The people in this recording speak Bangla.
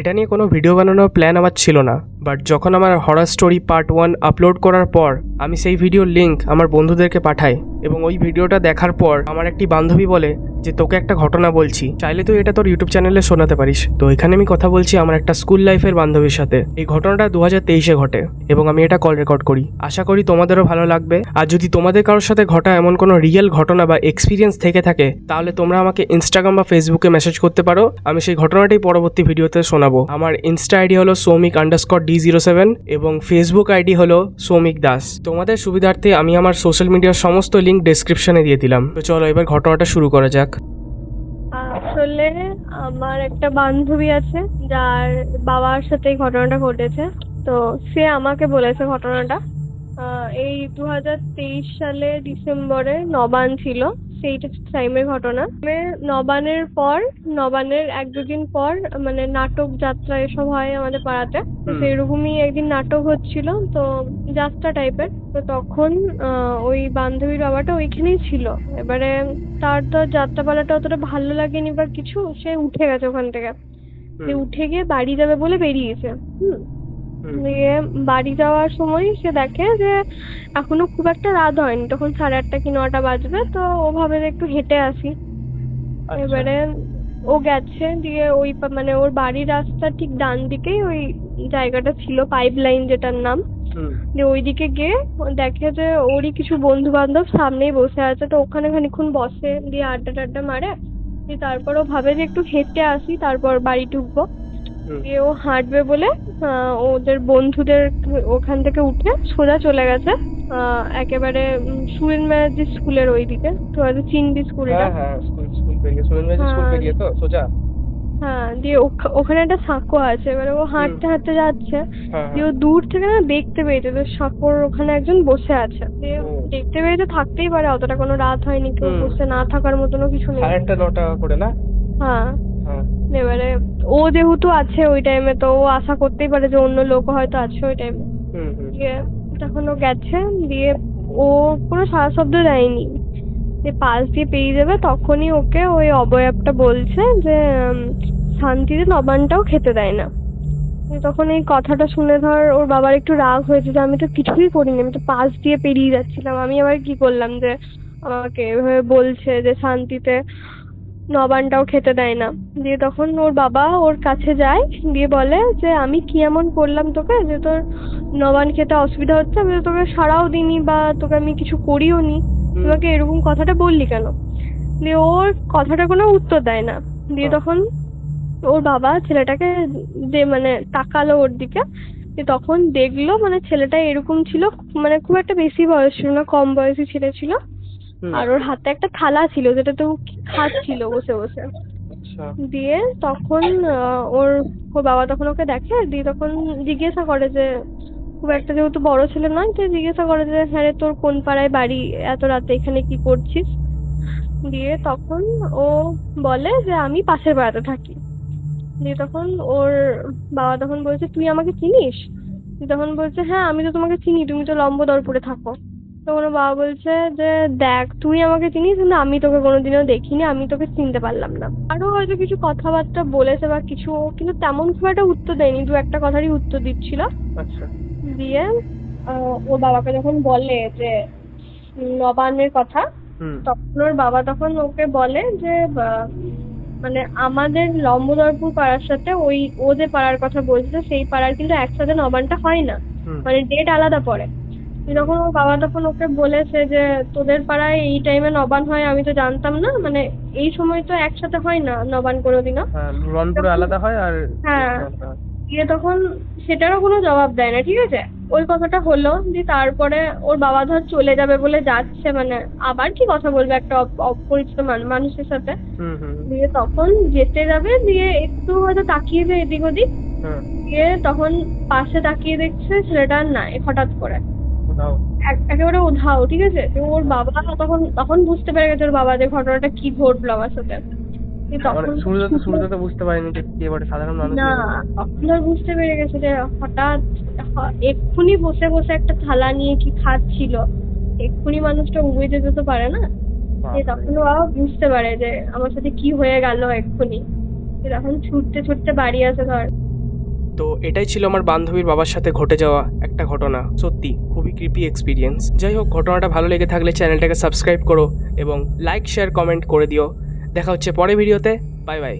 এটা নিয়ে কোনো ভিডিও বানানোর প্ল্যান আমার ছিল না। বাট যখন আমার horror story part one upload করার পর, আমি সেই ভিডিওর লিঙ্ক আমার বন্ধুদেরকে পাঠাই। এবং ওই ভিডিওটা দেখার পর, আমার একটি বান্ধবী বলে যে তোকে একটা ঘটনা বলছি, চাইলে তুই এটা তোর ইউটিউব চ্যানেলে শোনাতে পারিস। তো এখানে আমি কথা বলছি আমার একটা স্কুল লাইফের বান্ধবীর সাথে। এই ঘটনাটা দু হাজার তেইশে ঘটে এবং আমি এটা কল রেকর্ড করি। আশা করি তোমাদেরও ভালো লাগবে। আর যদি তোমাদের কারোর সাথে ঘটা এমন কোনো রিয়েল ঘটনা বা এক্সপিরিয়েন্স থেকে থাকে, তাহলে তোমরা আমাকে ইনস্টাগ্রাম বা ফেসবুকে মেসেজ করতে পারো। আমি সেই ঘটনাটাই পরবর্তী ভিডিওতে শোনাবো। আমার ইনস্টা আইডি হলো Soumik underscore D zero seven এবং ফেসবুক আইডি হলো সৌমিক দাস। তোমাদের সুবিধার্থে আমি আমার সোশ্যাল মিডিয়ার সমস্ত লিঙ্ক ডেসক্রিপশনে দিয়ে দিলাম। তো চলো এবার ঘটনাটা শুরু করা যাক। আসলে আমার একটা বান্ধবী আছে, যার বাবার সাথে এই ঘটনাটা ঘটেছে। তো সে আমাকে বলেছে ঘটনাটা। এই দু হাজার তেইশ সালে ডিসেম্বরে নবান ছিল। সেই টাইমের ঘটনা। মানে নবানের পর নবানের এক দুদিন পর মানে নাটক যাত্রা এসব হয় আমাদের পাড়াতে। তো সেরকমই একদিন নাটক হচ্ছিল তো যাত্রা টাইপের তো তখন আহ, ওই বান্ধবীর বাবাটা ওইখানেই ছিল। এবারে তার তো যাত্রাপালাটা অতটা ভালো লাগেনি বা কিছু সে উঠে গেছে ওখান থেকে। সে উঠে গিয়ে বাড়ি যাবে বলে বেরিয়েছে হুম। দিয়ে বাড়ি যাওয়ার সময় সে দেখে যে এখনও খুব একটা রাত হয়নি। তখন সাড়ে আটটা কি নটা বাজবে তো ও ভাবে যে একটু হেঁটে আসি। আচ্ছা। এবারে ও গেছে দিয়ে ওই মানে ওর বাড়ির রাস্তার ঠিক ডান দিকেই ওই জায়গাটা ছিল পাইপ লাইন যেটার নাম। দিয়ে ওইদিকে গিয়ে দেখে যে ওরই কিছু বন্ধু বান্ধব সামনেই বসে আছে। তো ওখানে খানিক্ষণ বসে দিয়ে আড্ডা টাড্ডা মারে। দিয়ে তারপর ও ভাবে যে একটু হেঁটে আসি তারপর বাড়ি ঢুকবো। দিয়ে ও হাঁটবে বলে ওদের বন্ধুদের ওখান থেকে উঠে সোজা চলে গেছে। একেবারে সুরেন ব্যানার্জি স্কুলের ওইদিকে তো হয়তো চিনবি স্কুলটা। হ্যাঁ হ্যাঁ স্কুল স্কুল পেরিয়ে সুরেন্দ্র স্কুল হ্যাঁ। পেরিয়ে তো সোজা? হ্যাঁ দিয়ে ওখানে একটা সাঁকো আছে এবারে ও হাঁটতে হাঁটতে যাচ্ছে। দিয়ে ও দূর থেকে না দেখতে পেয়েছে যে সাঁকোর ওখানে একজন বসে আছে। দিয়ে। দেখতে পেয়েছে থাকতেই পারে অতটা কোনো রাত হয়নি কেউ বসে না থাকার মতনও কিছু নেই। সাড়ে আটটা নটা করে না? হ্যাঁ। এবারে ও যেহেতু আছে ওই টাইমে তো ও আশা করতেই পারে যে অন্য লোক হয়তো আছে ওই টাইমে দিয়ে তখন ও গেছে দিয়ে ও কোনো সারা শব্দ দেয়নি। দিয়ে পাশ দিয়ে পেরিয়ে যাবে তখনই ওকে ওই অবয়বটা বলছে যে শান্তিতে নবানটাও খেতে দেয় না। তখন এই কথাটা শুনে ধর ওর বাবার একটু রাগ হয়েছে যে আমি তো কিছুই করিনি আমি তো পাশ দিয়ে পেরিয়ে যাচ্ছিলাম। আমি আবার কি করলাম যে আমাকে এভাবে বলছে যে শান্তিতে নবানটাও খেতে দেয় না দিয়ে তখন ওর বাবা ওর কাছে যায় দিয়ে বলে যে আমি কি এমন করলাম তোকে যে তোর নবান খেতে অসুবিধা হচ্ছে আমি তো তোকে সারাও দিইনি বা তোকে আমি কিছু করিও নি। তোমাকে এরকম কথাটা বললি কেন দিয়ে ওর কথাটা কোনো উত্তর দেয় না দিয়ে। তখন ওর বাবা ছেলেটাকে যে মানে তাকালো ওর দিকে তখন দেখল মানে ছেলেটা এরকম ছিল মানে খুব একটা বেশি বয়স ছিল না কম বয়সী ছেলে ছিল। আর ওর হাতে একটা থালা ছিল যেটাতে ও খাচ্ছিল বসে বসে। আচ্ছা। দিয়ে তখন ওর ওর বাবা তখন ওকে দেখে দিয়ে তখন জিজ্ঞাসা করে যে খুব একটা যেহেতু বড় ছেলে নয় তো জিজ্ঞাসা করে যে হ্যাঁ রে তোর কোন পাড়ায় বাড়ি? এত রাতে এখানে কি করছিস? দিয়ে তখন ও বলে যে আমি পাশের পাড়াতে থাকি। দিয়ে তখন ওর বাবা তখন বলছে তুই আমাকে চিনিস? তখন বলছে হ্যাঁ আমি তো তোমাকে চিনি তুমি তো লম্ব লম্বদরপুরে থাকো। তখন ওর বাবা বলছে যে দেখ তুই আমাকে চিনিস কিন্তু আমি তোকে কোনোদিনও দেখিনি আমি তোকে চিনতে পারলাম না। আরও হয়তো কিছু কথাবার্তা বলেছে বা কিছু কিন্তু তেমন খুব একটা উত্তর দেয়নি দু একটা কথারই উত্তর দিচ্ছিল। আচ্ছা। দিয়ে আহ, ওর বাবাকে যখন বলে যে নবান্নের কথা তখন ওর বাবা তখন ওকে বলে যে মানে আমাদের লম্বদরপুর পাড়ার সাথে ওই ও যে পাড়ার কথা বলছে সেই পাড়ার কিন্তু একসাথে নবানটা হয় না। মানে ডেট আলাদা পড়ে। যখন ওর বাবা তখন ওকে বলেছে যে তোদের পাড়ায় এই টাইমে নবান হয় আমি তো জানতাম না। মানে এই সময় তো একসাথে হয় না নবান কোনোদিনও হ্যাঁ রনপুরে আলাদা হয় আর হ্যাঁ। দিয়ে তখন সেটারও কোনো জবাব দেয় না ঠিক আছে? ওই কথাটা হলো দিয়ে তারপরে ওর বাবা ধর চলে যাবে বলে যাচ্ছে মানে আবার কি কথা বলবে একটা অপ- অপরিচিত মান- মানুষের সাথে? হুম হুম। দিয়ে তখন যেতে যাবে দিয়ে একটু হয়তো তাকিয়েছে এদিক ওদিক দিয়ে তখন পাশে তাকিয়ে দেখছে ছেলেটা আর নাই হঠাৎ করে। একেবারে উধাও ঠিক আছে? তো ওর বাবা তখন তখন বুঝতে পেরে গেছে ওর বাবা যে ঘটনাটা কি ঘটলো আমার সাথে। মানে তখন শুরুতে শুরুতে তো বুঝতে পারিনি যে এবারে সাধারণ মানুষ না তখন বুঝতে পেরে গেছে যে হঠাৎ এক্ষুনি বসে বসে একটা থালা নিয়ে কি খাচ্ছিল। এক্ষুনি মানুষটা উবে যেতে তো পারে না? যে তখন বাবা বুঝতে পারে যে আমার সাথে কি হয়ে গেল এক্ষুনি। তখন ছুটতে ছুটতে বাড়ি আসে ধর। তো এটাই ছিল আমার বান্ধবীর বাবার সাথে ঘটে যাওয়া একটা ঘটনা। সত্যি, খুবই কৃপি এক্সপিরিয়েন্স যাই হোক, ঘটনাটা ভালো লেগে থাকলে চ্যানেলটাকে সাবস্ক্রাইব করো এবং লাইক শেয়ার কমেন্ট করে দিও। দেখা হচ্ছে পরে ভিডিওতে বাই বাই